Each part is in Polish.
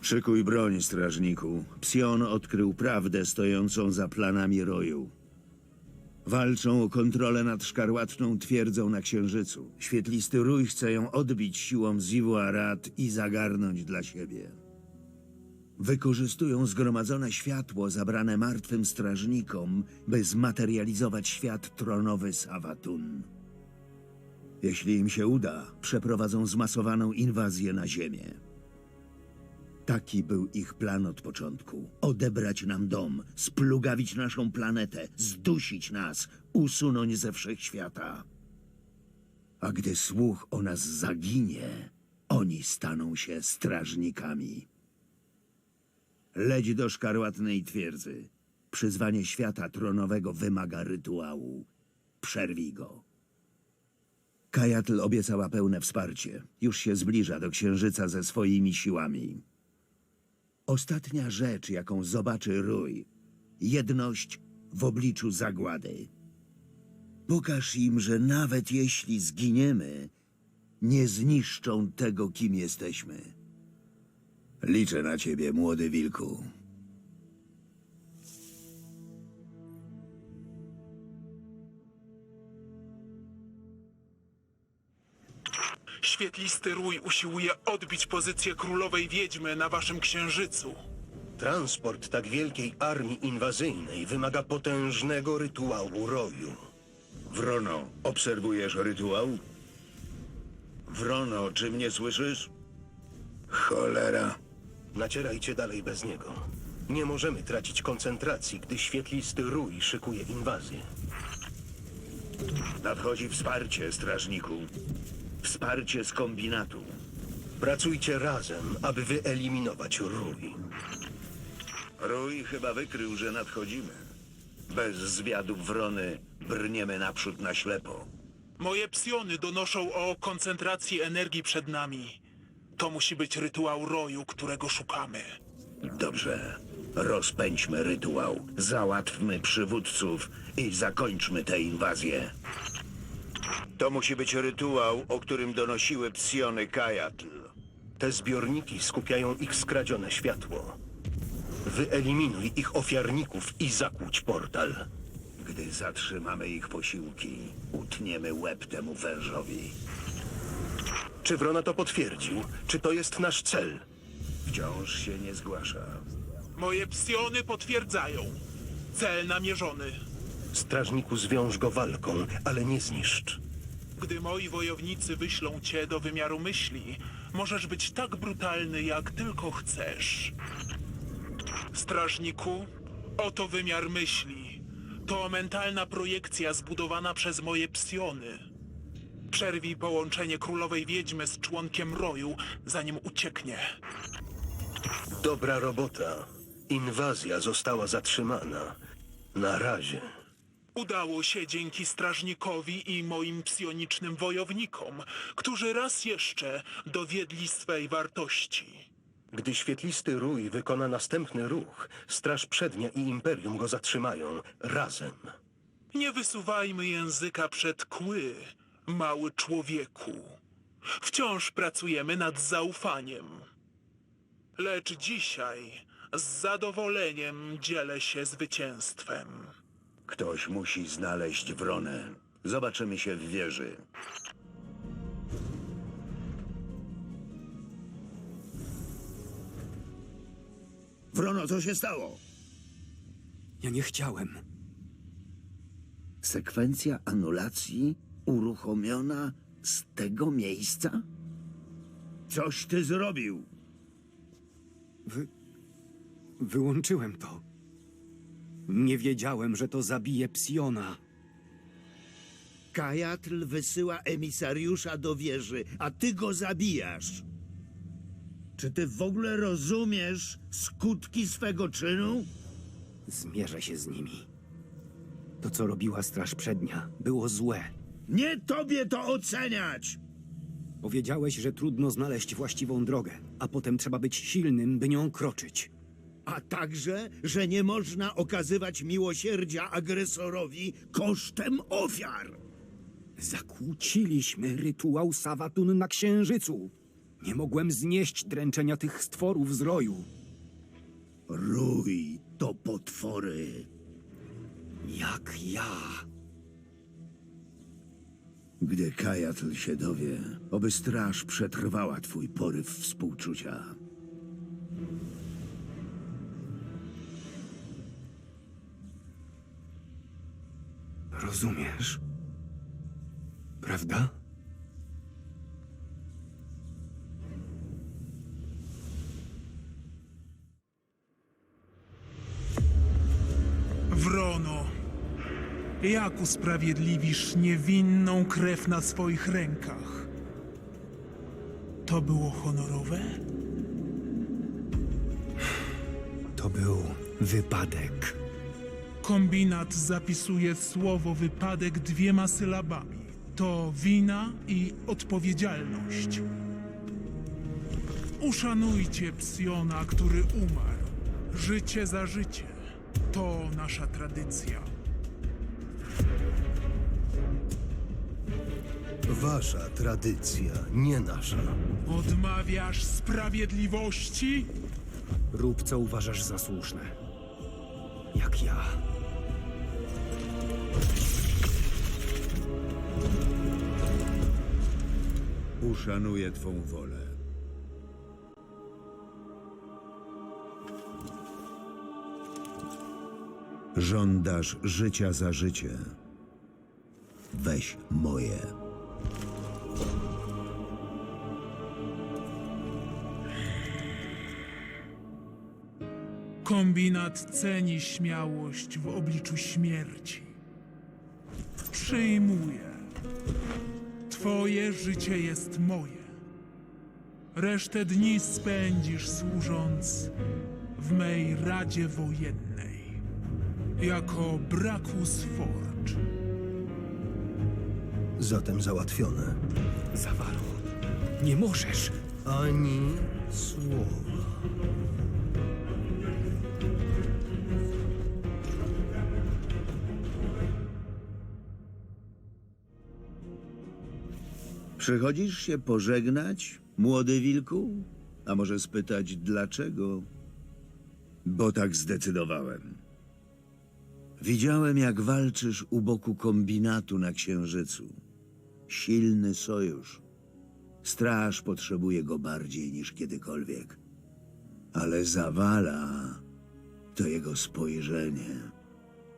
Szykuj broń, strażniku. Psion odkrył prawdę stojącą za planami roju. Walczą o kontrolę nad szkarłatną twierdzą na Księżycu. Świetlisty rój chce ją odbić siłą Zivu-Arat i zagarnąć dla siebie. Wykorzystują zgromadzone światło zabrane martwym strażnikom, by zmaterializować świat tronowy Savatun. Jeśli im się uda, przeprowadzą zmasowaną inwazję na Ziemię. Taki był ich plan od początku. Odebrać nam dom, splugawić naszą planetę, zdusić nas, usunąć ze wszechświata. A gdy słuch o nas zaginie, oni staną się strażnikami. Leć do szkarłatnej twierdzy. Przyzwanie świata tronowego wymaga rytuału. Przerwij go. Kajatl obiecała pełne wsparcie. Już się zbliża do księżyca ze swoimi siłami. Ostatnia rzecz, jaką zobaczy Rój. Jedność w obliczu zagłady. Pokaż im, że nawet jeśli zginiemy, nie zniszczą tego, kim jesteśmy. Liczę na ciebie, młody wilku. Świetlisty rój usiłuje odbić pozycję królowej wiedźmy na waszym księżycu. Transport tak wielkiej armii inwazyjnej wymaga potężnego rytuału roju. Wrono, obserwujesz rytuał? Wrono, czy mnie słyszysz? Cholera. Nacierajcie dalej bez niego. Nie możemy tracić koncentracji, gdy świetlisty rój szykuje inwazję. Nadchodzi wsparcie, strażniku. Wsparcie z kombinatu. Pracujcie razem, aby wyeliminować rój. Rój chyba wykrył, że nadchodzimy. Bez zwiadów wrony brniemy naprzód na ślepo. Moje psiony donoszą o koncentracji energii przed nami. To musi być rytuał roju, którego szukamy. Dobrze. Rozpędźmy rytuał, załatwmy przywódców i zakończmy tę inwazję. To musi być rytuał, o którym donosiły psiony Kajatl. Te zbiorniki skupiają ich skradzione światło. Wyeliminuj ich ofiarników i zakłóć portal. Gdy zatrzymamy ich posiłki, utniemy łeb temu wężowi. Czy Wrona to potwierdził? Czy to jest nasz cel? Wciąż się nie zgłasza. Moje psiony potwierdzają. Cel namierzony. Strażniku zwiąż go walką, ale nie zniszcz. Gdy moi wojownicy wyślą cię do wymiaru myśli, możesz być tak brutalny, jak tylko chcesz. Strażniku, oto wymiar myśli. To mentalna projekcja zbudowana przez moje psiony. Przerwij połączenie królowej wiedźmy z członkiem roju, zanim ucieknie. Dobra robota. Inwazja została zatrzymana. Na razie. Udało się dzięki strażnikowi i moim psionicznym wojownikom, którzy raz jeszcze dowiedli swej wartości. Gdy świetlisty rój wykona następny ruch, Straż Przednia i Imperium go zatrzymają razem. Nie wysuwajmy języka przed kły, mały człowieku. Wciąż pracujemy nad zaufaniem. Lecz dzisiaj z zadowoleniem dzielę się zwycięstwem. Ktoś musi znaleźć wronę. Zobaczymy się w wieży. Wrono, co się stało? Ja nie chciałem. Sekwencja anulacji uruchomiona z tego miejsca? Coś ty zrobił. Wy... Wyłączyłem to. Nie wiedziałem, że to zabije Psiona. Kajatl wysyła emisariusza do wieży, a ty go zabijasz. Czy ty w ogóle rozumiesz skutki swego czynu? Zmierzę się z nimi. To, co robiła Straż Przednia, było złe. Nie tobie to oceniać! Powiedziałeś, że trudno znaleźć właściwą drogę, a potem trzeba być silnym, by nią kroczyć. A także, że nie można okazywać miłosierdzia agresorowi kosztem ofiar. Zakłóciliśmy rytuał Sawatun na Księżycu. Nie mogłem znieść dręczenia tych stworów z roju. Rój to potwory. Jak ja. Gdy Kajatl się dowie, oby straż przetrwała twój poryw współczucia. Rozumiesz? Prawda? Wrono, jak usprawiedliwisz niewinną krew na swoich rękach? To było honorowe? To był wypadek. Kombinat zapisuje słowo wypadek dwiema sylabami. To wina i odpowiedzialność. Uszanujcie Psiona, który umarł. Życie za życie. To nasza tradycja. Wasza tradycja, nie nasza. Odmawiasz sprawiedliwości? Rób co uważasz za słuszne. Jak ja. Uszanuję twą wolę. Żądasz życia za życie. Weź moje. Kombinat ceni śmiałość w obliczu śmierci. Przyjmuję. Twoje życie jest moje. Resztę dni spędzisz służąc w mej Radzie Wojennej. Jako Brakus Forge. Zatem załatwione. Zawaro. Nie możesz. Ani słowa. Przychodzisz się pożegnać, młody wilku? A może spytać dlaczego? Bo tak zdecydowałem. Widziałem, jak walczysz u boku kombinatu na Księżycu. Silny sojusz. Straż potrzebuje go bardziej niż kiedykolwiek. Ale zawala to jego spojrzenie.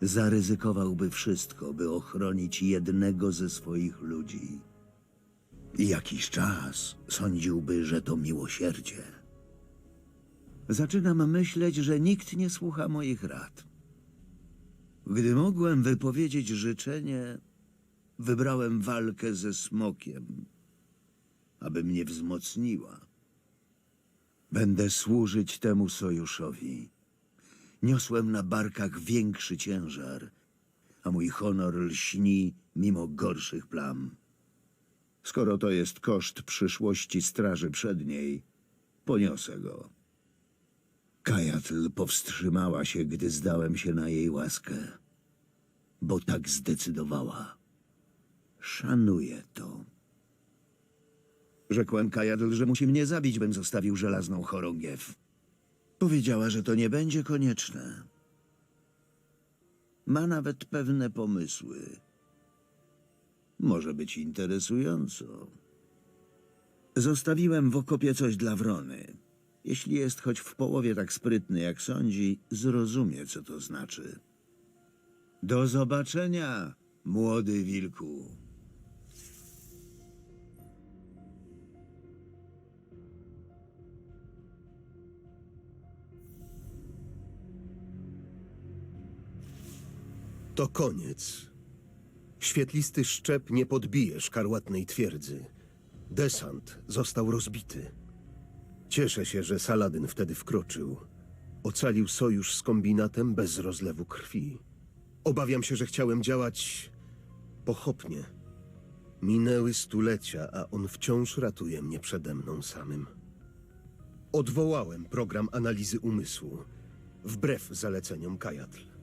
Zaryzykowałby wszystko, by ochronić jednego ze swoich ludzi. Jakiś czas sądziłby, że to miłosierdzie. Zaczynam myśleć, że nikt nie słucha moich rad. Gdy mogłem wypowiedzieć życzenie, wybrałem walkę ze smokiem, aby mnie wzmocniła. Będę służyć temu sojuszowi. Niosłem na barkach większy ciężar, a mój honor lśni mimo gorszych plam. Skoro to jest koszt przyszłości Straży Przedniej, poniosę go. Kajatl powstrzymała się, gdy zdałem się na jej łaskę, bo tak zdecydowała. Szanuję to. Rzekłem Kajatl, że musi mnie zabić, bym zostawił żelazną chorągiew. Powiedziała, że to nie będzie konieczne. Ma nawet pewne pomysły. Może być interesująco. Zostawiłem w okopie coś dla wrony. Jeśli jest choć w połowie tak sprytny, jak sądzi, zrozumie, co to znaczy. Do zobaczenia, młody wilku. To koniec. Świetlisty szczep nie podbije szkarłatnej twierdzy. Desant został rozbity. Cieszę się, że Saladyn wtedy wkroczył. Ocalił sojusz z kombinatem bez rozlewu krwi. Obawiam się, że chciałem działać pochopnie. Minęły stulecia, a on wciąż ratuje mnie przede mną samym. Odwołałem program analizy umysłu, wbrew zaleceniom Kajatl.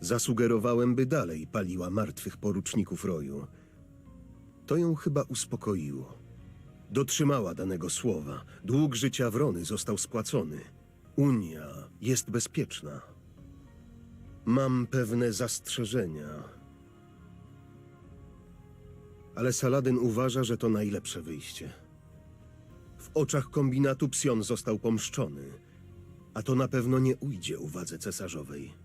Zasugerowałem, by dalej paliła martwych poruczników roju. To ją chyba uspokoiło. Dotrzymała danego słowa. Dług życia Wrony został spłacony. Unia jest bezpieczna. Mam pewne zastrzeżenia. Ale Saladyn uważa, że to najlepsze wyjście. W oczach kombinatu Psion został pomszczony, a to na pewno nie ujdzie uwadze cesarzowej.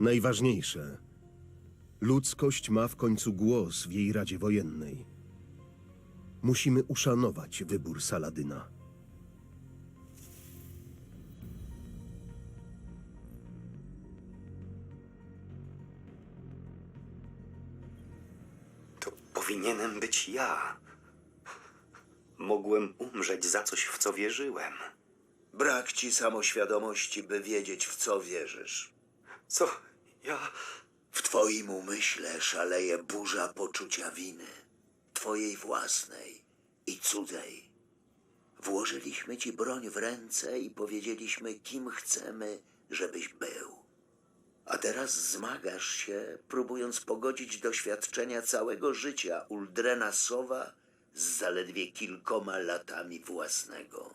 Najważniejsze, ludzkość ma w końcu głos w jej Radzie Wojennej. Musimy uszanować wybór Saladyna. To powinienem być ja. Mogłem umrzeć za coś, w co wierzyłem. Brak ci samoświadomości, by wiedzieć, w co wierzysz. Co? Ja. W twoim umyśle szaleje burza poczucia winy. Twojej własnej i cudzej. Włożyliśmy ci broń w ręce i powiedzieliśmy, kim chcemy, żebyś był. A teraz zmagasz się, próbując pogodzić doświadczenia całego życia Uldrena Sowa z zaledwie kilkoma latami własnego.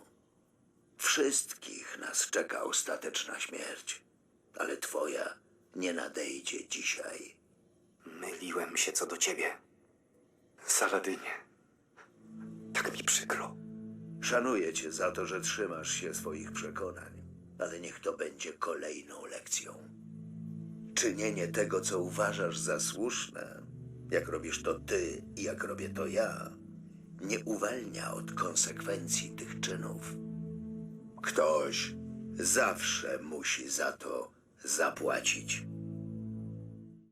Wszystkich nas czeka ostateczna śmierć, ale twoja nie nadejdzie dzisiaj. Myliłem się co do ciebie. Saladynie. Tak mi przykro. Szanuję cię za to, że trzymasz się swoich przekonań, ale niech to będzie kolejną lekcją. Czynienie tego, co uważasz za słuszne, jak robisz to ty i jak robię to ja, nie uwalnia od konsekwencji tych czynów. Ktoś zawsze musi za to zapłacić.